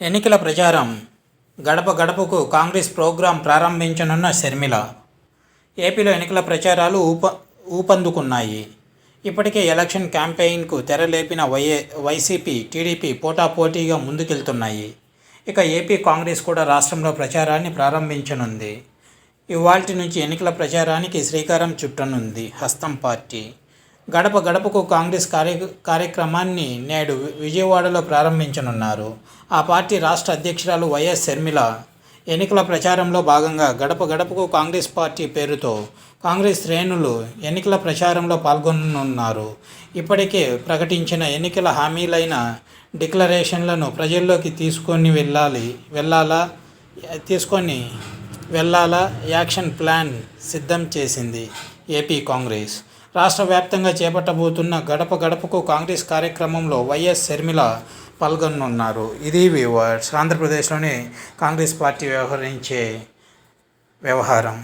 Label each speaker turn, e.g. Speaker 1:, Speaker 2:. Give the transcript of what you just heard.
Speaker 1: ఎన్నికల ప్రచారం గడప గడపకు కాంగ్రెస్ ప్రోగ్రాం ప్రారంభించనున్న షర్మిల. ఏపీలో ఎన్నికల ప్రచారాలు ఊప ఊపందుకున్నాయి. ఇప్పటికే ఎలక్షన్ క్యాంపెయిన్కు తెరలేపిన వైఏ వైసీపీ టీడీపీ పోటాపోటీగా ముందుకెళ్తున్నాయి. ఇక ఏపీ కాంగ్రెస్ కూడా రాష్ట్రంలో ప్రచారాన్ని ప్రారంభించనుంది. ఇవాల్టి నుంచి ఎన్నికల ప్రచారానికి శ్రీకారం చుట్టనుంది హస్తం పార్టీ. గడప గడపకు కాంగ్రెస్ కార్య కార్యక్రమాన్ని నేడు విజయవాడలో ప్రారంభించనున్నారు. ఆ పార్టీ రాష్ట్ర అధ్యక్షురాలు వైఎస్ షర్మిల ఎన్నికల ప్రచారంలో భాగంగా గడప గడపకు కాంగ్రెస్ పార్టీ పేరుతో కాంగ్రెస్ శ్రేణులు ఎన్నికల ప్రచారంలో పాల్గొననున్నారు. ఇప్పటికే ప్రకటించిన ఎన్నికల హామీలైన డిక్లరేషన్లను ప్రజల్లోకి తీసుకొని వెళ్ళాలి వెళ్ళాలా తీసుకొని వెళ్ళాలా యాక్షన్ ప్లాన్ సిద్ధం చేసింది ఏపీ కాంగ్రెస్. రాష్ట్ర వ్యాప్తంగా చేపట్టబోతున్న గడప గడపకు కాంగ్రెస్ కార్యక్రమంలో వైఎస్ షర్మిల పాల్గొనున్నారు ఇది వ్యూవర్స్ ఆంధ్రప్రదేశ్లోని కాంగ్రెస్ పార్టీ వ్యవహరించే వ్యవహారం.